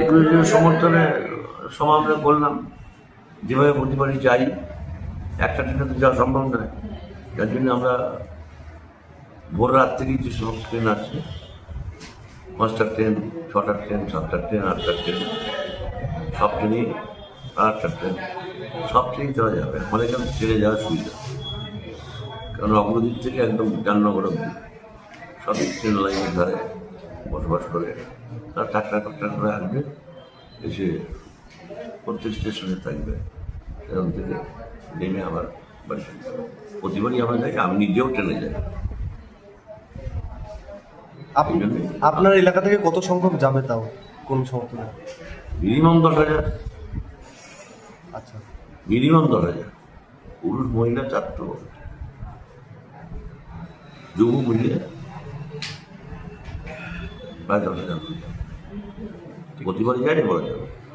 একুশে জনের সমর্থনে সভা আমরা করলাম যেভাবে প্রতিবারই যাই, একটা ট্রেনে তো যাওয়া সম্ভব নয়। যার জন্য আমরা ভোর রাত থেকেই যে সব ট্রেন আছে, পাঁচটা ট্রেন, ছটা ট্রেন, সাতটা ট্রেন, আটটা ট্রেন, সব ট্রেনই আটটা ট্রেন, সব ট্রেনই যাওয়া যাবে। আমাদের এখানে ট্রেনে যাওয়ার সুবিধা। কারণ অগ্রদিক থেকে একদম জাননগর অব্দি সবই ট্রেন লাইনের ধারে। বসবাস করে তার টাকা টাকা করে আসবে এসে প্রত্যেক স্টেশনে থাকবে। সেখান থেকে নেমে আবার বাড়ি প্রতিবারই আমরা যাই আমি নিজেও ট্রেনে যাই। আপনার এলাকা থেকে কত সংখ্যক যাবে তাও কোন সমর্থনে মিনিমাম দশ হাজার। আচ্ছা। মিনিমাম দশ হাজার। পুরুষ মহিলা চারটো। যুব মিলিয়ে প্রায় দশ হাজার প্রতিবারই যায় বলা যাবে।